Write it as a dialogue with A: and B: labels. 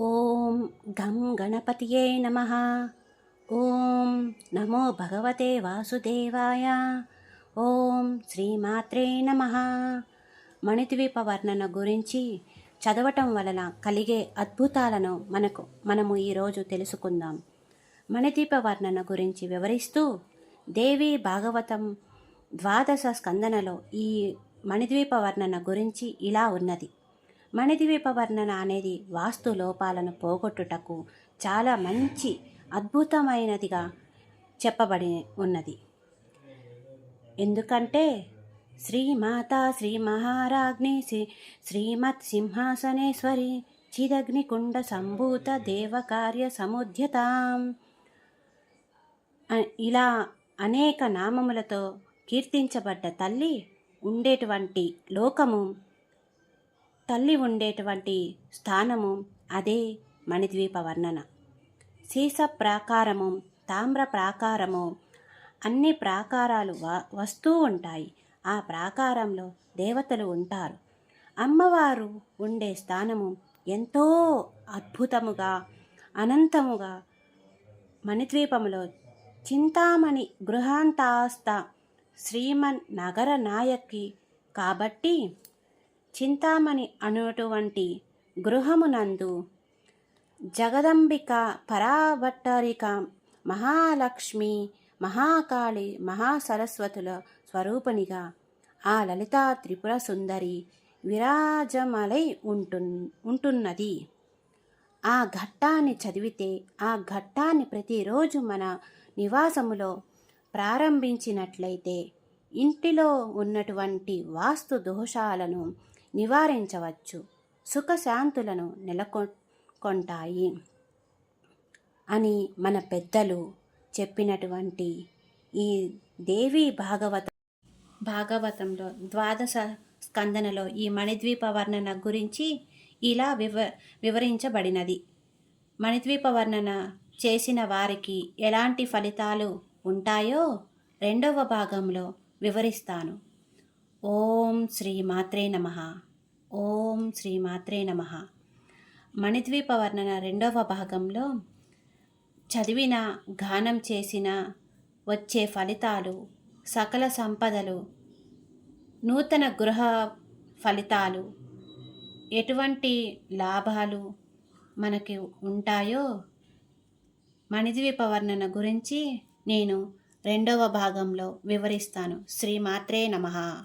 A: ఓం గం గణపతియే నమ. ఓం నమో భగవతే వాసుదేవాయ. ఓం శ్రీమాత్రే నమ. మణిద్వీప వర్ణన గురించి చదవటం వలన కలిగే అద్భుతాలను మనకు మనము ఈరోజు తెలుసుకుందాం. మణిద్వీప వర్ణన గురించి వివరిస్తూ దేవి భాగవతం ద్వాదశ స్కందనలో ఈ మణిద్వీప వర్ణన గురించి ఇలా ఉన్నది. మణిద్వీప వర్ణన అనేది వాస్తు లోపాలను పోగొట్టుటకు చాలా మంచి అద్భుతమైనదిగా చెప్పబడి ఉన్నది. ఎందుకంటే శ్రీమాత శ్రీ మహారాజ్ఞి శ్రీ శ్రీమత్ సింహాసనేశ్వరి చిదగ్నికుండ సంభూత దేవకార్య సముద్యతాం. ఇలా అనేక నామములతో కీర్తించబడ్డ తల్లి ఉండేటువంటి లోకము తల్లి ఉండేటువంటి స్థానము అదే మణిద్వీప వర్ణన సీస ప్రాకారము తామ్ర ప్రాకారము అన్ని ప్రాకారాలు వ వస్తూ ఉంటాయి. ఆ ప్రాకారంలో దేవతలు ఉంటారు. అమ్మవారు ఉండే స్థానము ఎంతో అద్భుతముగా అనంతముగా మణిద్వీపములో చింతామణి గృహాంతాస్త శ్రీమన్ నగర నాయకి కాబట్టి చింతామణి అనేటువంటి గృహమునందు జగదంబిక పరాభట్టరిక మహాలక్ష్మి మహాకాళి మహాసరస్వతుల స్వరూపనిగా ఆ లలితా త్రిపుర సుందరి విరాజమలై ఉంటున్ ఉంటున్నది. ఆ ఘట్టాన్ని చదివితే ఆ ఘట్టాన్ని ప్రతిరోజు మన నివాసములో ప్రారంభించినట్లయితే ఇంటిలో ఉన్నటువంటి వాస్తు దోషాలను నివారించవచ్చు. సుఖశాంతులను నెలకొంటాయి అని మన పెద్దలు చెప్పినటువంటి ఈ దేవి భాగవత భాగవతంలో ద్వాదశ స్కందనలో ఈ మణిద్వీప వర్ణన గురించి ఇలా వివ వివరించబడినది. మణిద్వీప వర్ణన చేసిన వారికి ఎలాంటి ఫలితాలు ఉంటాయో రెండవ భాగంలో వివరిస్తాను. ఓం శ్రీ మాత్రే నమః. ఓం శ్రీ మాత్రే నమ. మణిద్వీప వర్ణన రెండవ భాగంలో చదివిన గానం చేసిన వచ్చే ఫలితాలు సకల సంపదలు నూతన గృహ ఫలితాలు ఎటువంటి లాభాలు మనకి ఉంటాయో మణిద్వీప వర్ణన గురించి నేను రెండవ భాగంలో వివరిస్తాను. శ్రీమాత్రే నమః.